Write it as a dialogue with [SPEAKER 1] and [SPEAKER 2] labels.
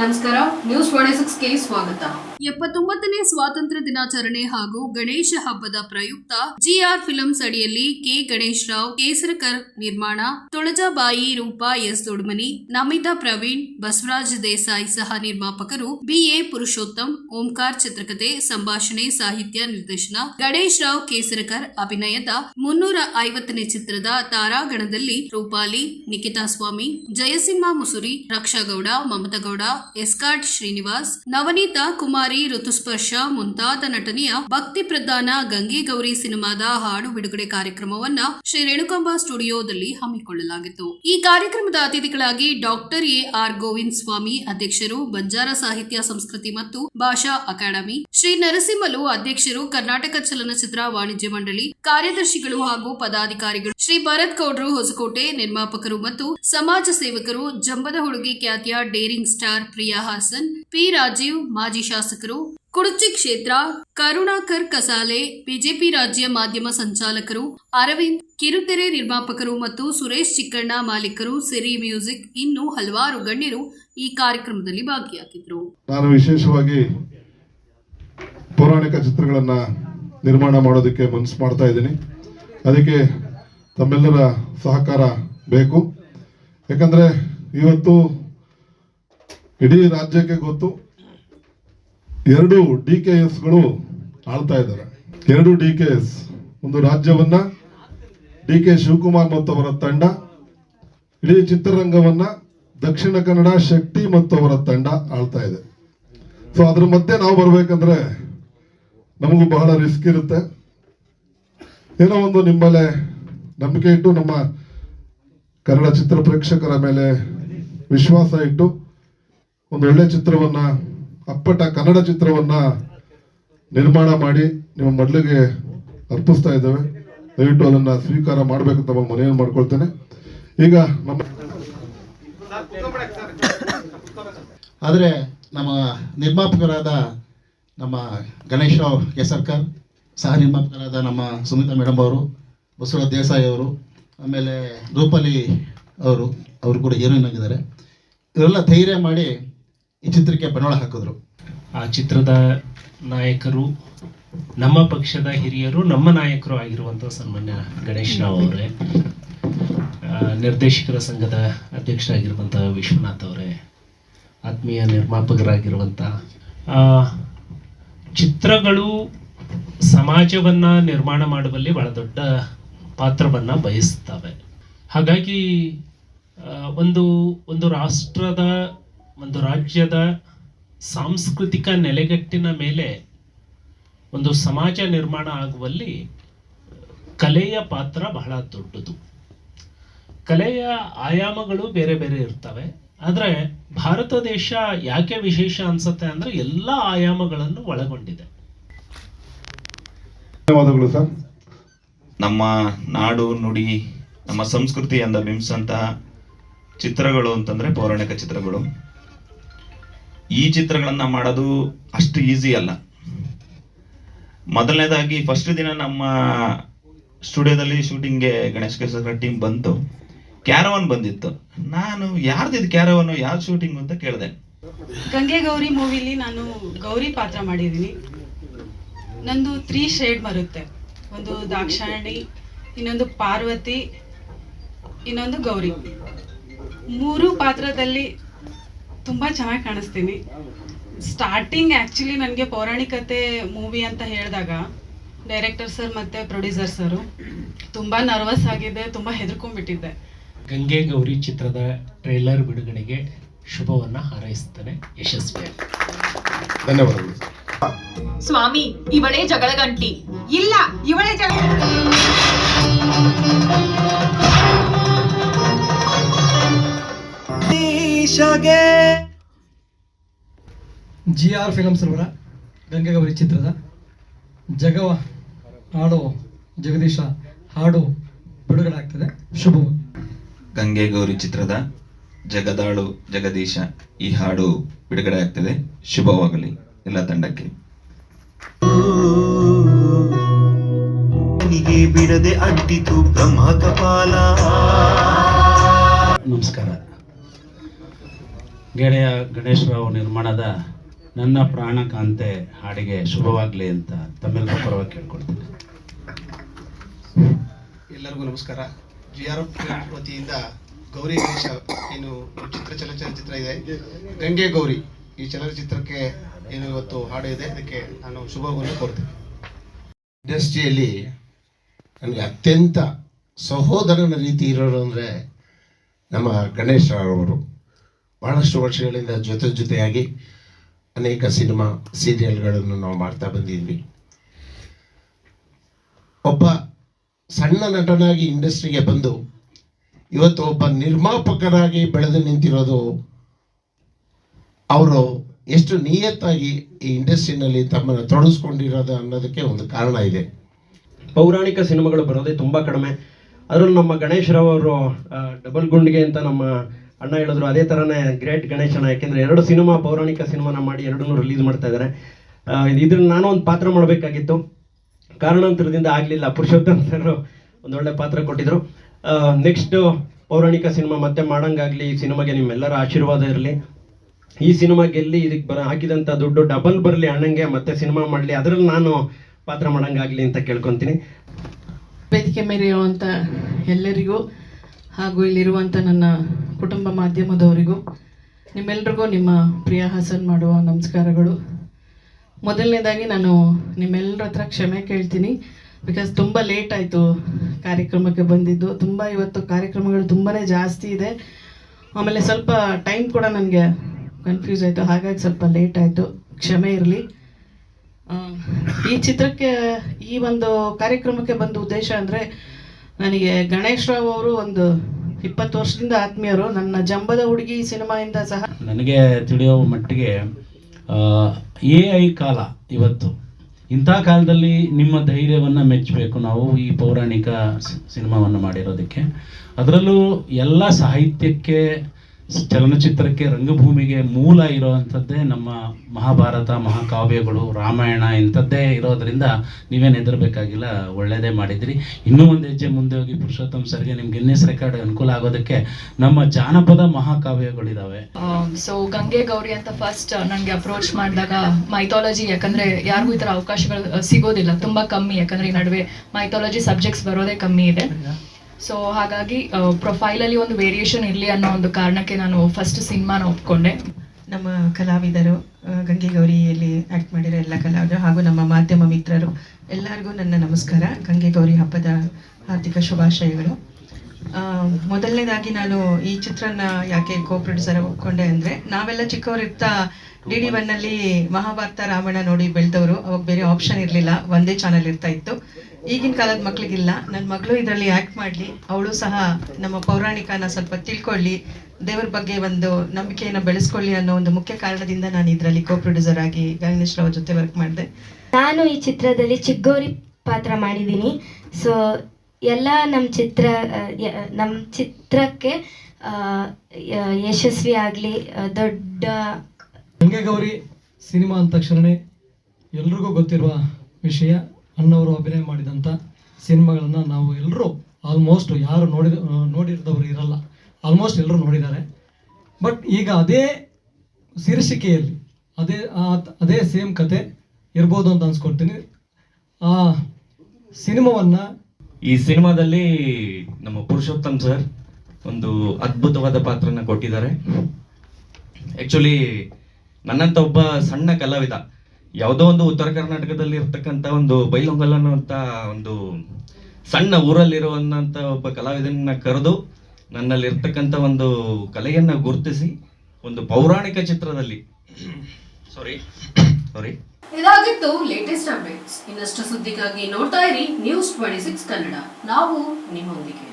[SPEAKER 1] ನಮಸ್ಕಾರ ನ್ಯೂಸ್ ಸ್ವಾಗತ.
[SPEAKER 2] ಎಪ್ಪತ್ತೊಂಬತ್ತನೇ ಸ್ವಾತಂತ್ರ್ಯ ದಿನಾಚರಣೆ ಹಾಗೂ ಗಣೇಶ ಹಬ್ಬದ ಪ್ರಯುಕ್ತ ಜಿಆರ್ ಫಿಲ್ಮ್ಸ್ ಅಡಿಯಲ್ಲಿ ಕೆ ಗಣೇಶ್ ರಾವ್, ಕೇಸರಕರ್ ನಿರ್ಮಾಣ, ತುಳಜಾಬಾಯಿ ರೂಪಾ ಎಸ್ ದೊಡ್ಮನಿ, ನಮಿತಾ ಪ್ರವೀಣ್, ಬಸವರಾಜ್ ದೇಸಾಯಿ ಸಹ ನಿರ್ಮಾಪಕರು, ಬಿಎ ಪುರುಷೋತ್ತಮ್, ಓಂಕಾರ್ ಚಿತ್ರಕಥೆ ಸಂಭಾಷಣೆ, ಸಾಹಿತ್ಯ ನಿರ್ದೇಶನ, ಗಣೇಶ್ ರಾವ್, ಕೇಸರಕರ್ ಅಭಿನಯದ ಮುನ್ನೂರ ಐವತ್ತನೇ ಚಿತ್ರದ ತಾರಾಗಣದಲ್ಲಿ ರೂಪಾಲಿ ನಿಖಿತಾ ಸ್ವಾಮಿ ಜಯಸಿಂಹ ಮುಸುರಿ, ರಕ್ಷಾಗೌಡ, ಮಮತಗೌಡ ಎಸ್ಕಾಟ್ ಶ್ರೀನಿವಾಸ್, ನವನೀತಾ ಕುಮಾರಿ, ಋತುಸ್ಪರ್ಶ ಮುಂತಾದ ನಟನೆಯ ಭಕ್ತಿ ಪ್ರಧಾನ ಗಂಗೆ ಗೌರಿ ಸಿನಿಮಾದ ಹಾಡು ಬಿಡುಗಡೆ ಕಾರ್ಯಕ್ರಮವನ್ನ ಶ್ರೀ ರೇಣುಕಾಂಬ ಸ್ಟುಡಿಯೋದಲ್ಲಿ ಹಮ್ಮಿಕೊಳ್ಳಲಾಗಿತ್ತು. ಈ ಕಾರ್ಯಕ್ರಮದ ಅತಿಥಿಗಳಾಗಿ doctor A R Govind Swamy ಅಧ್ಯಕ್ಷರು, ಬಂಜಾರ ಸಾಹಿತ್ಯ, ಸಂಸ್ಕೃತಿ ಮತ್ತು ಭಾಷಾ ಅಕಾಡೆಮಿ, ಶ್ರೀ ನರಸಿಂಹಲು ಅಧ್ಯಕ್ಷರು, ಕರ್ನಾಟಕ ಚಲನಚಿತ್ರ ವಾಣಿಜ್ಯ ಮಂಡಳಿ ಕಾರ್ಯದರ್ಶಿಗಳು ಹಾಗೂ ಪದಾಧಿಕಾರಿಗಳು, ಶ್ರೀ ಭರತ್ ಗೌಡ್ರು, ಹೊಸಕೋಟೆ ನಿರ್ಮಾಪಕರು ಮತ್ತು ಸಮಾಜ ಸೇವಕರು, ಜಂಬದ ಹುಡುಗಿ ಖ್ಯಾತಿಯ daring star Priya Hassan, P Rajeev, ಮಾಜಿ ಶಾಸಕರು, ಕುಡುಚಿ ಕ್ಷೇತ್ರ, ಕರುಣಾಕರ್ ಕಸಾಲೆ, ಬಿಜೆಪಿ ರಾಜ್ಯ ಮಾಧ್ಯಮ ಸಂಚಾಲಕರು, ಅರವಿಂದ್, ಕಿರುತೆರೆ ನಿರ್ಮಾಪಕರು ಮತ್ತು ಸುರೇಶ್ ಚಿಕ್ಕಣ್ಣ ಮಾಲೀಕರು ಸಿರಿ ಮ್ಯೂಸಿಕ್ ಇನ್ನು ಹಲವಾರು ಗಣ್ಯರು ಈ ಕಾರ್ಯಕ್ರಮದಲ್ಲಿ ಭಾಗಿಯಾಗಿದ್ದರು
[SPEAKER 3] ನಾನು ವಿಶೇಷವಾಗಿ ಪೌರಾಣಿಕ ಚಿತ್ರಗಳನ್ನ ನಿರ್ಮಾಣ ಮಾಡೋದಕ್ಕೆ ಮನಸ್ಸು ಮಾಡ್ತಾ ಇದ್ದೀನಿ. ಅದಕ್ಕೆ ತಮ್ಮೆಲ್ಲರ ಸಹಕಾರ ಬೇಕು. ಯಾಕಂದ್ರೆ ಇವತ್ತು ಇಡೀ ರಾಜ್ಯಕ್ಕೆ ಗೊತ್ತು. ಎರಡು ಡಿ ಕೆ ಎಸ್ಗಳು ಆಳ್ತಾ ಇದ್ದಾರೆ. ಎರಡು ಡಿ ಕೆ ಎಸ್, ಒಂದು ರಾಜ್ಯವನ್ನ, ಡಿ ಕೆ ಶಿವಕುಮಾರ್ ಮತ್ತು ಅವರ ತಂಡ, ಇಡೀ ಚಿತ್ರರಂಗವನ್ನ ದಕ್ಷಿಣ ಕನ್ನಡ ಶಕ್ತಿ ಮತ್ತು ಅವರ ತಂಡ ಆಳ್ತಾ ಇದೆ. ಸೊ ಅದ್ರ ಮಧ್ಯೆ ನಾವು ಬರ್ಬೇಕಂದ್ರೆ ನಮಗೂ ಬಹಳ ರಿಸ್ಕ್ ಇರುತ್ತೆ. ಏನೋ ಒಂದು ನಿಮ್ಮಲ್ಲೇ ನಂಬಿಕೆ ಇಟ್ಟು ನಮ್ಮ ಕನ್ನಡ ಚಿತ್ರ ಪ್ರೇಕ್ಷಕರ ಮೇಲೆ ವಿಶ್ವಾಸ ಇಟ್ಟು ಒಂದು ಒಳ್ಳೆ ಚಿತ್ರವನ್ನ, ಅಪ್ಪಟ ಕನ್ನಡ ಚಿತ್ರವನ್ನ ನಿರ್ಮಾಣ ಮಾಡಿ ನಿಮ್ಮ ಮೊದಲಿಗೆ ಅರ್ಪಿಸ್ತಾ ಇದ್ದೇವೆ. ದಯವಿಟ್ಟು ಅದನ್ನ ಸ್ವೀಕಾರ ಮಾಡಬೇಕು ಅಂತ ಮನೆಯನ್ನು ಮಾಡ್ಕೊಳ್ತೇನೆ. ಈಗ ನಮ್ಮ
[SPEAKER 4] ಆದರೆ ನಮ್ಮ ನಿರ್ಮಾಪಕರಾದ ನಮ್ಮ ಗಣೇಶ್ ರಾವ್ ಕೇಸರ್ಕರ್, ಸಹ ನಿರ್ಮಾಪಕರಾದ ನಮ್ಮ ಸುಮಿತಾ ಮೇಡಮ್ ಅವರು, ಬಸವರಾಜ್ ದೇಸಾಯಿ ಅವರು, ಆಮೇಲೆ ರೂಪಾಲಿ ಅವರು ಅವರು ಕೂಡ ಹೀರೋಯಿನ್ ಆಗಿದ್ದಾರೆ. ಇವರೆಲ್ಲ ಧೈರ್ಯ ಮಾಡಿ ಈ ಚಿತ್ರಕ್ಕೆ ಬಂಡವಾಳ ಹಾಕಿದ್ರು.
[SPEAKER 5] ಆ ಚಿತ್ರದ ನಾಯಕರು, ನಮ್ಮ ಪಕ್ಷದ ಹಿರಿಯರು, ನಮ್ಮ ನಾಯಕರು ಆಗಿರುವಂಥ ಸನ್ಮಾನ್ಯ ಗಣೇಶ್ ರಾವ್ ಅವರೇ ನಿರ್ದೇಶಕರ ಸಂಘದ ಅಧ್ಯಕ್ಷರಾಗಿರುವಂಥ ವಿಶ್ವನಾಥ್ ಅವರೇ, ಆತ್ಮೀಯ ನಿರ್ಮಾಪಕರಾಗಿರುವಂಥ ಚಿತ್ರಗಳು ಸಮಾಜವನ್ನ ನಿರ್ಮಾಣ ಮಾಡುವಲ್ಲಿ ಬಹಳ ದೊಡ್ಡ ಪಾತ್ರವನ್ನ ಬಯಸುತ್ತವೆ. ಹಾಗಾಗಿ ಒಂದು ಒಂದು ರಾಷ್ಟ್ರದ ಒಂದು ರಾಜ್ಯದ ಸಾಂಸ್ಕೃತಿಕ ನೆಲೆಗಟ್ಟಿನ ಮೇಲೆ ಒಂದು ಸಮಾಜ ನಿರ್ಮಾಣ ಆಗುವಲ್ಲಿ ಕಲೆಯ ಪಾತ್ರ ಬಹಳ ದೊಡ್ಡದು. ಕಲೆಯ ಆಯಾಮಗಳು ಬೇರೆ ಬೇರೆ ಇರ್ತವೆ. ಆದರೆ ಭಾರತ ದೇಶ ಯಾಕೆ ವಿಶೇಷ ಅನ್ಸುತ್ತೆ ಅಂದ್ರೆ ಎಲ್ಲ ಆಯಾಮಗಳನ್ನು ಒಳಗೊಂಡಿದೆ.
[SPEAKER 3] ಧನ್ಯವಾದಗಳು ಸರ್.
[SPEAKER 6] ನಮ್ಮ ನಾಡು ನುಡಿ ನಮ್ಮ ಸಂಸ್ಕೃತಿಯಿಂದ ಬಿಂಬಿಸಂತಹ ಚಿತ್ರಗಳು ಅಂತಂದ್ರೆ ಪೌರಾಣಿಕ ಚಿತ್ರಗಳು. ಈ ಚಿತ್ರಗಳನ್ನ ಮಾಡೋದು ಅಷ್ಟು ಈಸಿ ಅಲ್ಲ. ಮೊದಲನೇದಾಗಿ ಫಸ್ಟ್ ದಿನ ನಮ್ಮ ಸ್ಟುಡಿಯೋದಲ್ಲಿ ಶೂಟಿಂಗ್ಗೆ ಗಣೇಶ್ ಕೇಸರ ಟೀಮ್ ಬಂತು. ಕ್ಯಾರವನ್ ಬಂದಿತ್ತು. ನಾನು ಯಾರ್ದಿದ್ ಕ್ಯಾರವನ್ ಯಾವ್ದು ಶೂಟಿಂಗ್ ಅಂತ ಕೇಳಿದೆ.
[SPEAKER 7] ಗಂಗೆ ಗೌರಿ ಮೂವಿಲಿ ನಾನು ಗೌರಿ ಪಾತ್ರ ಮಾಡಿದ್ದೀನಿ. ನಂದು ತ್ರೀ ಶೇಡ್ ಬರುತ್ತೆ ಒಂದು ದಾಕ್ಷಾಯಣಿ, ಇನ್ನೊಂದು ಪಾರ್ವತಿ, ಇನ್ನೊಂದು ಗೌರಿ. ಮೂರು ಪಾತ್ರದಲ್ಲಿ ತುಂಬ ಚೆನ್ನಾಗಿ ಕಾಣಿಸ್ತೀನಿ. ಸ್ಟಾರ್ಟಿಂಗ್ ಆ್ಯಕ್ಚುಲಿ ನನಗೆ ಪೌರಾಣಿಕತೆ ಮೂವಿ ಅಂತ ಹೇಳಿದಾಗ ಡೈರೆಕ್ಟರ್ ಸರ್ ಮತ್ತೆ ಪ್ರೊಡ್ಯೂಸರ್ ಸರು ತುಂಬಾ ನರ್ವಸ್ ಆಗಿದೆ ತುಂಬಾ ಹೆದರ್ಕೊಂಡ್ಬಿಟ್ಟಿದ್ದೆ.
[SPEAKER 5] ಗಂಗೆ ಗೌರಿ ಚಿತ್ರದ ಟ್ರೇಲರ್ ಬಿಡುಗಡೆಗೆ ಶುಭವನ್ನ ಹಾರೈಸುತ್ತೇನೆ ಯಶಸ್ವಿ.
[SPEAKER 3] ಧನ್ಯವಾದಗಳು.
[SPEAKER 8] ಸ್ವಾಮಿ ಇವಳೇ ಜಗಳ ಗಂಟಿ
[SPEAKER 9] ಇಲ್ಲ ಇವಳೇ ಜಗ
[SPEAKER 10] ಜಿ ಆರ್ ಫಿಲಮ್ಸ್ ಅವರ ಗಂಗೆಗೌರಿ ಚಿತ್ರದ ಜಗವ ಹಾಡು ಜಗದೀಶ ಹಾಡು ಬಿಡುಗಡೆ ಆಗ್ತದೆ ಶುಭ
[SPEAKER 6] ಗಂಗೆ ಗೌರಿ ಚಿತ್ರದ ಜಗದಾಳು ಜಗದೀಶ ಈ ಹಾಡು ಬಿಡುಗಡೆ ಆಗ್ತದೆ ಶುಭವಾಗಲಿ ಎಲ್ಲ ತಂಡಕ್ಕೆ.
[SPEAKER 11] ಬಿಡದೆ ಅಡ್ಡಿತು ಬ್ರಹ್ಮ ಕಪಾಲ.
[SPEAKER 5] ನಮಸ್ಕಾರ.
[SPEAKER 9] ಗೆಳೆಯ ಗಣೇಶ್ ರಾವ್ ನಿರ್ಮಾಣದ ನನ್ನ ಪ್ರಾಣ ಕಾಂತೆ ಹಾಡಿಗೆ ಶುಭವಾಗಲಿ ಅಂತ ತಮ್ಮೆಲ್ಲರ ಪರವಾಗಿ ಕೇಳ್ಕೊಳ್ತೀನಿ.
[SPEAKER 12] ಎಲ್ಲರಿಗೂ ನಮಸ್ಕಾರ. ಜಿ ಆರ್ ಎಫ್ ವತಿಯಿಂದ ಗೌರಿ ಗಣೇಶ ಏನು ಚಿತ್ರ ಚಲನಚಿತ್ರ ಇದೆ. ಗಂಗೆ ಗೌರಿ ಈ ಚಲನಚಿತ್ರಕ್ಕೆ ಏನು ಇವತ್ತು ಹಾಡು ಇದೆ ಅದಕ್ಕೆ ನಾನು ಶುಭವನ್ನು ಕೊಡ್ತೀನಿ
[SPEAKER 13] ಇಂಡಸ್ಟ್ರಿಯಲ್ಲಿ ನನಗೆ ಅತ್ಯಂತ ಸಹೋದರನ ರೀತಿ ಇರೋರು ಅಂದರೆ ನಮ್ಮ ಗಣೇಶ್ ಅವರು. ಬಹಳಷ್ಟು ವರ್ಷಗಳಿಂದ ಜೊತೆ ಜೊತೆಯಾಗಿ ಅನೇಕ ಸಿನಿಮಾ, ಸೀರಿಯಲ್ಗಳನ್ನು ನಾವು ಮಾಡ್ತಾ ಬಂದಿದ್ವಿ. ಒಬ್ಬ ಸಣ್ಣ ನಟನಾಗಿ ಇಂಡಸ್ಟ್ರಿಗೆ ಬಂದು ಇವತ್ತು ಒಬ್ಬ ನಿರ್ಮಾಪಕರಾಗಿ ಬೆಳೆದು ನಿಂತಿರೋದು ಅವರು ಎಷ್ಟು ನಿಯತ್ತಾಗಿ ಈ ಇಂಡಸ್ಟ್ರಿನಲ್ಲಿ ತಮ್ಮನ್ನು ತೊಡಗಿಸ್ಕೊಂಡಿರೋದು ಅನ್ನೋದಕ್ಕೆ ಒಂದು ಕಾರಣ ಇದೆ.
[SPEAKER 14] ಪೌರಾಣಿಕ ಸಿನಿಮಾಗಳು ಬರೋದೇ ತುಂಬ ಕಡಿಮೆ. ಅದರಲ್ಲೂ ನಮ್ಮ ಗಣೇಶ್ ರಾವ್ ಅವರು ಡಬಲ್ ಗುಂಡಿಗೆ ಅಂತ ನಮ್ಮ ಅಣ್ಣ ಹೇಳಿದ್ರು ಅದೇ ಥರನೇ ಗ್ರೇಟ್ ಗಣೇಶನ ಯಾಕೆಂದರೆ ಎರಡು ಸಿನಿಮಾ, ಪೌರಾಣಿಕ ಸಿನಿಮಾನ ಮಾಡಿ ಎರಡನ್ನು ರಿಲೀಸ್ ಮಾಡ್ತಾ ಇದ್ದಾರೆ. ಇದ್ರಲ್ಲಿ ನಾನು ಒಂದು ಪಾತ್ರ ಮಾಡಬೇಕಾಗಿತ್ತು. ಕಾರಣಾಂತರದಿಂದ ಆಗಲಿಲ್ಲ, ಪುರುಷೋತ್ತಮ್ ಸರ್ ಒಂದೊಳ್ಳೆ ಪಾತ್ರ ಕೊಟ್ಟಿದ್ರು. ನೆಕ್ಸ್ಟ್ ಪೌರಾಣಿಕ ಸಿನಿಮಾ ಮತ್ತೆ ಮಾಡೋಂಗಾಗಲಿ, ಈ ಸಿನಿಮಾಗೆ ನಿಮ್ಮೆಲ್ಲರ ಆಶೀರ್ವಾದ ಇರಲಿ. ಈ ಸಿನಿಮಾ ಗೆಲ್ಲಿ ಇದಕ್ಕೆ ಬರ ಹಾಕಿದಂಥ ದುಡ್ಡು ಡಬಲ್ ಬರಲಿ ಅಣ್ಣಂಗೆ, ಮತ್ತೆ ಸಿನಿಮಾ ಮಾಡಲಿ, ಅದರಲ್ಲಿ ನಾನು ಪಾತ್ರ ಮಾಡೋಂಗಾಗಲಿ ಅಂತ ಕೇಳ್ಕೊತೀನಿ.
[SPEAKER 15] ವೇದಿಕೆ ಮೇಲೆ ಇರುವಂಥ ಎಲ್ಲರಿಗೂ ಹಾಗೂ ಇಲ್ಲಿರುವಂಥ ನನ್ನ ಕುಟುಂಬ ಮಾಧ್ಯಮದವರಿಗೂ, ನಿಮ್ಮೆಲ್ರಿಗೂ ನಿಮ್ಮ ಪ್ರಿಯ ಹಾಸನ್ ಮಾಡುವ ನಮಸ್ಕಾರಗಳು. ಮೊದಲನೇದಾಗಿ ನಾನು ನಿಮ್ಮೆಲ್ಲರ ಹತ್ರ ಕ್ಷಮೆ ಕೇಳ್ತೀನಿ. ಬಿಕಾಸ್ ತುಂಬ ಲೇಟ್ ಆಯಿತು ಕಾರ್ಯಕ್ರಮಕ್ಕೆ ಬಂದಿದ್ದು. ತುಂಬ ಇವತ್ತು ಕಾರ್ಯಕ್ರಮಗಳು ತುಂಬಾ ಜಾಸ್ತಿ ಇದೆ. ಆಮೇಲೆ ಸ್ವಲ್ಪ ಟೈಮ್ ಕೂಡ ನನಗೆ ಕನ್ಫ್ಯೂಸ್ ಆಯಿತು. ಹಾಗಾಗಿ ಸ್ವಲ್ಪ ಲೇಟ್ ಆಯಿತು. ಕ್ಷಮೆ ಇರಲಿ. ಈ ಚಿತ್ರಕ್ಕೆ, ಈ ಒಂದು ಕಾರ್ಯಕ್ರಮಕ್ಕೆ ಬಂದ ಉದ್ದೇಶ ಅಂದರೆ, ನನಗೆ ಗಣೇಶ್ ರಾವ್ ಅವರು ಒಂದು ಇಪ್ಪತ್ತು ವರ್ಷದಿಂದ ಆತ್ಮೀಯರು, ನನ್ನ ಜಂಬದ ಹುಡುಗಿ ಸಿನಿಮಾಯಿಂದ ಸಹ.
[SPEAKER 9] ನನಗೆ ತಿಳಿಯೋ ಮಟ್ಟಿಗೆ ಎ ಐ ಕಾಲ ಇವತ್ತು. ಇಂಥ ಕಾಲದಲ್ಲಿ ನಿಮ್ಮ ಧೈರ್ಯವನ್ನು ಮೆಚ್ಚಬೇಕು. ನಾವು ಈ ಪೌರಾಣಿಕ ಸಿನಿಮಾವನ್ನು ಮಾಡಿರೋದಕ್ಕೆ. ಅದರಲ್ಲೂ ಎಲ್ಲ ಸಾಹಿತ್ಯಕ್ಕೆ ಚಲನಚಿತ್ರಕ್ಕೆ ರಂಗಭೂಮಿಗೆ ಮೂಲ ಇರೋವಂಥದ್ದೇ ನಮ್ಮ ಮಹಾಭಾರತ ಮಹಾಕಾವ್ಯಗಳು ರಾಮಾಯಣ ಇಂಥದ್ದೇ ಇರೋದ್ರಿಂದ ನೀವೇನು ಹೆದರಬೇಕಾಗಿಲ್ಲ ಒಳ್ಳೆಯದೇ ಮಾಡಿದ್ರಿ. ಇನ್ನೂ ಒಂದು ಹೆಜ್ಜೆ ಮುಂದೆ ಹೋಗಿ ಪುರುಷೋತ್ತಮ್ ಸರ್ಗೆ ನಿಮ್ಗೆ ಗಿನ್ನೆಸ್ ರೆಕಾರ್ಡ್ ಅನುಕೂಲ ಆಗೋದಕ್ಕೆ ನಮ್ಮ ಜಾನಪದ ಮಹಾಕಾವ್ಯಗಳಿದಾವೆ.
[SPEAKER 8] ಸೊ ಗಂಗೆ ಗೌರಿ ಅಂತ ಫಸ್ಟ್ ನನಗೆ ಅಪ್ರೋಚ್ ಮಾಡಿದಾಗ ಮೈಥಾಲಜಿ ಯಾಕಂದ್ರೆ ಯಾರಿಗೂ ಈ ಥರ ಅವಕಾಶಗಳು ಸಿಗೋದಿಲ್ಲ. ತುಂಬಾ ಕಮ್ಮಿ ಯಾಕಂದ್ರೆ ಈ ನಡುವೆ ಮೈಥಾಲಜಿ ಸಬ್ಜೆಕ್ಟ್ಸ್ ಬರೋದೇ ಕಮ್ಮಿ ಇದೆ. ಸೊ ಹಾಗಾಗಿ ಪ್ರೊಫೈಲಲ್ಲಿ ಒಂದು ವೇರಿಯೇಷನ್ ಇರಲಿ ಅನ್ನೋ ಒಂದು ಕಾರಣಕ್ಕೆ ನಾನು ಫಸ್ಟ್ ಸಿನಿಮಾನ ಒಪ್ಕೊಂಡೆ.
[SPEAKER 15] ನಮ್ಮ ಕಲಾವಿದರು ಗಂಗೆ ಗೌರಿಯಲ್ಲಿ ಆ್ಯಕ್ಟ್ ಮಾಡಿರೋ ಎಲ್ಲ ಕಲಾವಿದರು ಹಾಗೂ ನಮ್ಮ ಮಾಧ್ಯಮ ಮಿತ್ರರು ಎಲ್ಲರಿಗೂ ನನ್ನ ನಮಸ್ಕಾರ. ಗಂಗೆ ಗೌರಿ ಹಬ್ಬದ ಹಾರ್ದಿಕ ಶುಭಾಶಯಗಳು. ಮೊದಲನೇದಾಗಿ ನಾನು ಈ ಚಿತ್ರನ ಯಾಕೆ ಕೋ ಪ್ರೊಡ್ಯೂಸರ್ ಒಪ್ಕೊಂಡೆ ಅಂದರೆ, ನಾವೆಲ್ಲ ಚಿಕ್ಕವರಿರ್ತಾ ಡಿ ಡಿ ಒನ್ನಲ್ಲಿ ಮಹಾಭಾರತ ರಾಮಾಯಣ ನೋಡಿ ಬೆಳೆದವರು, ಅವಾಗ ಬೇರೆ ಆಪ್ಷನ್ ಇರಲಿಲ್ಲ, ಒಂದೇ ಚಾನಲ್ ಇರ್ತಾ ಇತ್ತು. ಈಗಿನ ಕಾಲದ ಮಕ್ಳಿಗಿಲ್ಲ. ನನ್ನ ಮಗಳು ಇದರಲ್ಲಿ ಆ್ಯಕ್ಟ್ ಮಾಡಲಿ. ಅವಳು ಸಹ ನಮ್ಮ ಪೌರಾಣಿಕನ ಸ್ವಲ್ಪ ತಿಳ್ಕೊಳ್ಳಿ. ದೇವರ ಬಗ್ಗೆ ಒಂದು ನಂಬಿಕೆಯನ್ನು ಬೆಳೆಸ್ಕೊಳ್ಳಿ ಅನ್ನೋ ಒಂದು ಮುಖ್ಯ ಕಾರಣದಿಂದ ನಾನು ಇದರಲ್ಲಿ ಕೋ ಪ್ರೊಡ್ಯೂಸರ್ ಆಗಿ ಗಣೇಶ್ ರಾವ್ ಜೊತೆ ವರ್ಕ್ ಮಾಡಿದೆ.
[SPEAKER 16] ನಾನು ಈ ಚಿತ್ರದಲ್ಲಿ ಚಿಗ್ಗೋರಿ ಪಾತ್ರ ಮಾಡಿದ್ದೀನಿ. ಸೊ ಎಲ್ಲ ನಮ್ಮ ಚಿತ್ರ ನಮ್ಮ ಚಿತ್ರಕ್ಕೆ ಯಶಸ್ವಿ ಆಗಲಿ ದೊಡ್ಡ
[SPEAKER 10] ಗಂಗೆಗೌರಿ ಸಿನಿಮಾ ಅಂದ ತಕ್ಷಣವೇ ಎಲ್ರಿಗೂ ಗೊತ್ತಿರುವ ವಿಷಯ. ಅಣ್ಣವರು ಅಭಿನಯ ಮಾಡಿದಂಥ ಸಿನಿಮಾಗಳನ್ನು ನಾವು ಎಲ್ಲರೂ ಆಲ್ಮೋಸ್ಟ್ ಯಾರು ನೋಡಿದ ನೋಡಿದವರು ಇರಲ್ಲ. ಆಲ್ಮೋಸ್ಟ್ ಎಲ್ಲರೂ ನೋಡಿದ್ದಾರೆ. ಬಟ್ ಈಗ ಅದೇ ಶೀರ್ಷಿಕೆಯಲ್ಲಿ ಅದೇ ಅದೇ ಸೇಮ್ ಕತೆ ಇರ್ಬೋದು ಅಂತ ಅನ್ಸ್ಕೊಳ್ತೀನಿ ಆ ಸಿನಿಮಾವನ್ನು
[SPEAKER 17] ಈ ಸಿನಿಮಾದಲ್ಲಿ ನಮ್ಮ ಪುರುಷೋತ್ತಮ್ ಸರ್ ಒಂದು ಅದ್ಭುತವಾದ ಪಾತ್ರನ ಕೊಟ್ಟಿದ್ದಾರೆ. ಆ್ಯಕ್ಚುಲಿ ನನ್ನಂತ ಒಬ್ಬ ಸಣ್ಣ ಕಲಾವಿದ ಯಾವುದೋ ಒಂದು ಉತ್ತರ ಕರ್ನಾಟಕದಲ್ಲಿ ಇರ್ತಕ್ಕಂಥ ಒಂದು ಬೈಲೊಂಗಲ್ ಅನ್ನುವಂಥ ಒಂದು ಸಣ್ಣ ಊರಲ್ಲಿರುವಂಥ ಒಬ್ಬ ಕಲಾವಿದನನ್ನ ಕರೆದು ನನ್ನಲ್ಲಿರ್ತಕ್ಕಂಥ ಒಂದು ಕಲೆಯನ್ನು ಗುರುತಿಸಿ ಒಂದು ಪೌರಾಣಿಕ ಚಿತ್ರದಲ್ಲಿ. ಸಾರಿ ಸಾರಿ
[SPEAKER 2] ಇದಾಗಿತ್ತು ಲೇಟೆಸ್ಟ್ ಅಪ್ಡೇಟ್ಸ್ ಇನ್ನಷ್ಟು ಸುದ್ದಿಗಾಗಿ ನೋಡ್ತಾ ಇರಿ ನ್ಯೂಸ್ ಟ್ವೆಂಟಿ ಸಿಕ್ಸ್ ಕನ್ನಡ. ನಾವು ನಿಮ್ಮೊಂದಿಗೆ.